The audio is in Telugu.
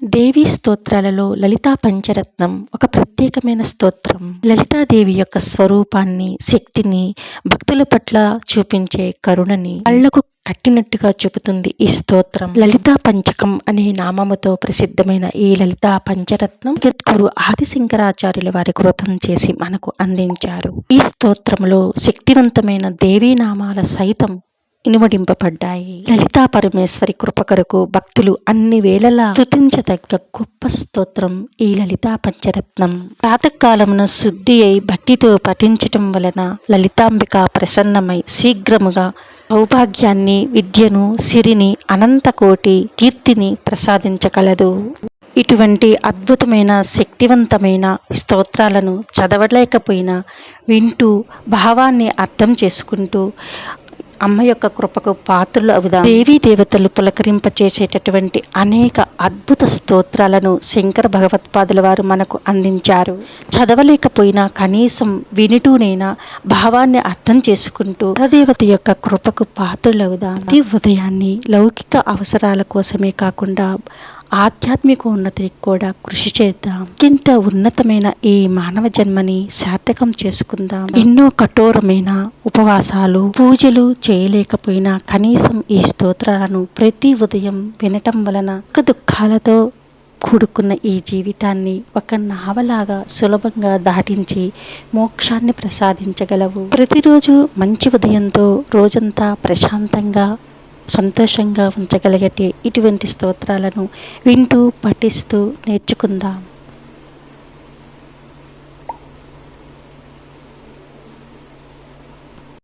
దేవీ స్తోత్రాలలో లలితా పంచరత్నం ఒక ప్రత్యేకమైన స్తోత్రం. లలితాదేవి యొక్క స్వరూపాన్ని శక్తిని భక్తుల పట్ల చూపించే కరుణని కళ్ళకు కట్టినట్టుగా చెబుతుంది ఈ స్తోత్రం. లలితా పంచకం అనే నామముతో ప్రసిద్ధమైన ఈ లలితా పంచరత్నం జగద్గురు ఆదిశంకరాచార్యుల వారి కృతం చేసి మనకు అందించారు. ఈ స్తోత్రంలో శక్తివంతమైన దేవీ నామాల సైతం ఇనుమడింపబడ్డాయి. లలితా పరమేశ్వరి కృపకరకు భక్తులు అన్ని వేళలా స్తుతించదగ్గ గొప్ప స్తోత్రం ఈ లలితా పంచరత్నం. ప్రాతకాలమున శుద్ధి అయి భక్తితో పఠించటం వలన లలితాంబిక ప్రసన్నమై శీఘ్రముగా సౌభాగ్యాన్ని విద్యను సిరిని అనంతకోటి కీర్తిని ప్రసాదించగలదు. ఇటువంటి అద్భుతమైన శక్తివంతమైన స్తోత్రాలను చదవలేకపోయినా వింటూ భావాన్ని అర్థం చేసుకుంటూ అమ్మ యొక్క కృపకు పాత్రలు అవుదాం. దేవీ దేవతలు పులకరింప చేసేటటువంటి అనేక అద్భుత స్తోత్రాలను శంకర భగవత్పాదుల వారు మనకు అందించారు. చదవలేకపోయినా కనీసం వినుటూనైనా భావాన్ని అర్థం చేసుకుంటూ పరదేవత యొక్క కృపకు పాత్రలు అవుదాం. ప్రతి ఉదయాన్ని లౌకిక అవసరాల కోసమే కాకుండా ఆధ్యాత్మిక ఉన్నతికి కూడా కృషి చేద్దాం. ఇంత ఉన్నతమైన ఈ మానవ జన్మని సార్థకం చేసుకుందాం. ఎన్నో కఠోరమైన ఉపవాసాలు పూజలు చేయలేకపోయినా కనీసం ఈ స్తోత్రాలను ప్రతి ఉదయం వినటం వలన దుఃఖాలతో కూడుకున్న ఈ జీవితాన్ని ఒక నావలాగా సులభంగా దాటించి మోక్షాన్ని ప్రసాదించగలవు. ప్రతిరోజు మంచి ఉదయంతో రోజంతా ప్రశాంతంగా సంతోషంగా ఉంచగలిగే ఇటువంటి స్తోత్రాలను వింటూ పఠిస్తూ నేర్చుకుందాం.